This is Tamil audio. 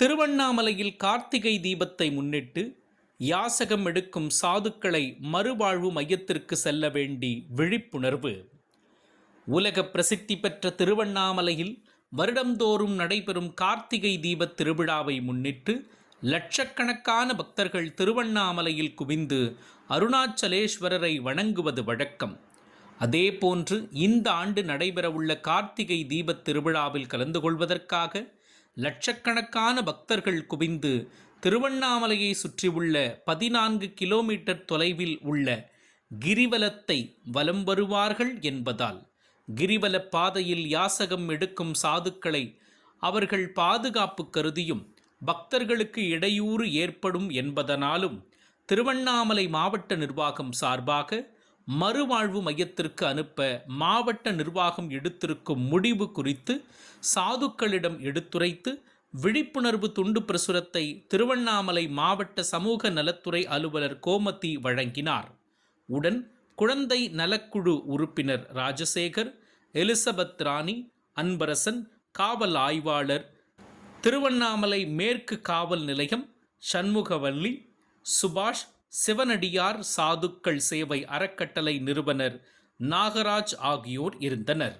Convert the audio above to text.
திருவண்ணாமலையில் கார்த்திகை தீபத்தை முன்னிட்டு யாசகம் எடுக்கும் சாதுக்களை மறுவாழ்வு மையத்திற்கு செல்ல வேண்டி விழிப்புணர்வு. உலக பிரசித்தி பெற்ற திருவண்ணாமலையில் வருடந்தோறும் நடைபெறும் கார்த்திகை தீபத் திருவிழாவை முன்னிட்டு லட்சக்கணக்கான பக்தர்கள் திருவண்ணாமலையில் குவிந்து அருணாச்சலேஸ்வரரை வணங்குவது வழக்கம். அதேபோன்று இந்த ஆண்டு நடைபெறவுள்ள கார்த்திகை தீபத் திருவிழாவில் கலந்து கொள்வதற்காக லட்சக்கணக்கான பக்தர்கள் குவிந்து திருவண்ணாமலையை சுற்றியுள்ள பதினான்கு கிலோமீட்டர் தொலைவில் உள்ள கிரிவலத்தை வலம் வருவார்கள் என்பதால் கிரிவல பாதையில் யாசகம் எடுக்கும் சாதுக்களை அவர்கள் பாதுகாப்பு கருதியும் பக்தர்களுக்கு இடையூறு ஏற்படும் என்பதனாலும் திருவண்ணாமலை மாவட்ட நிர்வாகம் சார்பாக மறுவாழ்வு மையத்திற்கு அனுப்ப மாவட்ட நிர்வாகம் எடுத்திருக்கும் முடிவு குறித்து சாதுக்களிடம் எடுத்துரைத்து விழிப்புணர்வு துண்டு பிரசுரத்தை திருவண்ணாமலை மாவட்ட சமூக நலத்துறை அலுவலர் கோமதி வழங்கினார். உடன் குழந்தை நலக்குழு உறுப்பினர் ராஜசேகர் எலிசபெத் ராணி அன்பரசன் காவல் ஆய்வாளர் திருவண்ணாமலை மேற்கு காவல் நிலையம் சண்முகவல்லி சுபாஷ் சிவனடியார் சாதுக்கள் சேவை அறக்கட்டளை நிறுவனர் நாகராஜ் ஆகியோர் இருந்தனர்.